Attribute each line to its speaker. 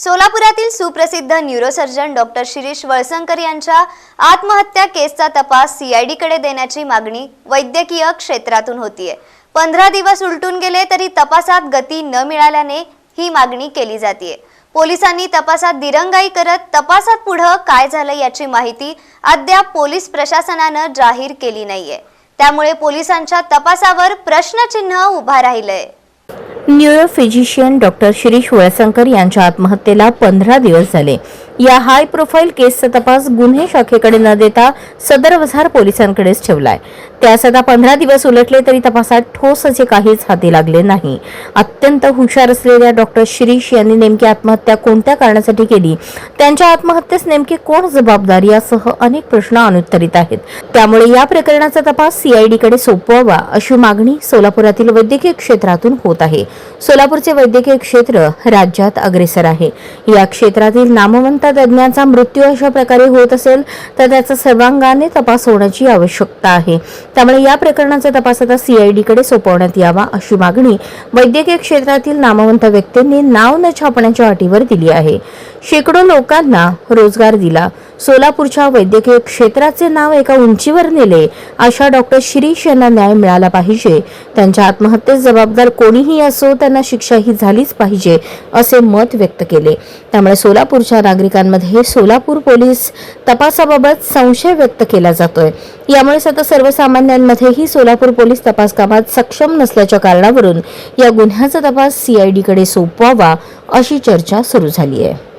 Speaker 1: सोलापुरातील सुप्रसिद्ध neurosurgeon doctor Shirish Walsankar यांच्या आत्महत्या केसचा तपास सीआयडीकडे देण्याची मागणी वैद्यकीय क्षेत्रातून होतीये. पंधरा दिवस उलटून गेले तरी तपासात गती न मिळाल्याने ही मागणी केली जाते पोलिसांनी तपासात दिरंगाई करत तपासात पुढं काय झालं याची माहिती अद्याप पोलीस प्रशासनानं जाहीर केली नाहीये. त्यामुळे पोलिसांच्या तपासावर प्रश्नचिन्ह उभा राहिलंय.
Speaker 2: न्यूरोफिजिशियन डॉक्टर शिरीष वळसंकर यांच्या आत्महत्येला पंधरा दिवस झाले. या हाय प्रोफाईल केसचा तपास गुन्हे शाखेकडे न देता सदर वसार पोलिसांकडेच ठेवलाय. त्यास आता पंधरा दिवस उलटले तरी तपासात ठोस असे काहीच हाती लागले नाही. अत्यंत हुशार असलेल्या डॉक्टर शिरीष यांनी नेमकी आत्महत्या कोणत्या कारणासाठी केली? त्यांच्या आत्महत्येस नेमकी कोण जबाबदार? यासह अनेक प्रश्न अनुत्तरित आहेत. त्यामुळे या प्रकरणाचा तपास सीआयडीकडे सोपवावा अशी मागणी सोलापुरातील वैद्यकीय क्षेत्रातून होत आहे. सोलापूरचे वैद्यकीय क्षेत्र राज्यात अग्रेसर आहे. या क्षेत्रातील नामवंत तज्ज्ञांचा मृत्यू अशा प्रकारे होत असेल तर त्याचा सर्वांगाने तपास होण्याची आवश्यकता आहे. त्यामुळे या प्रकरणाचा तपास आता सीआयडीकडे सोपवण्यात यावा अशी मागणी वैद्यकीय क्षेत्रातील नामवंत व्यक्तींनी नाव न छापण्याच्या अटीवर दिली आहे. शेकडो लोकांना रोजगार दिला. सोलापूरच्या वैद्यकीय क्षेत्राचे नाव एका उंचीवर नेले अशा डॉक्टर शिरीष यांना न्याय मिळाला पाहिजे. त्यांच्या आत्महत्येस जबाबदार कोणीही असो त्यांना शिक्षा ही झालीच पाहिजे असे मत व्यक्त केले. त्यामुळे सोलापूरच्या नागरिकांमध्ये सोलापूर पोलीस तपासाबाबत संशय व्यक्त केला जातोय. यामुळेच आता सर्वसामान्यांमध्येही सोलापूर पोलीस तपास कामात सक्षम नसल्याच्या कारणावरून या गुन्ह्याचा तपास सीआयडीकडे सोपवावा अशी चर्चा सुरू झाली आहे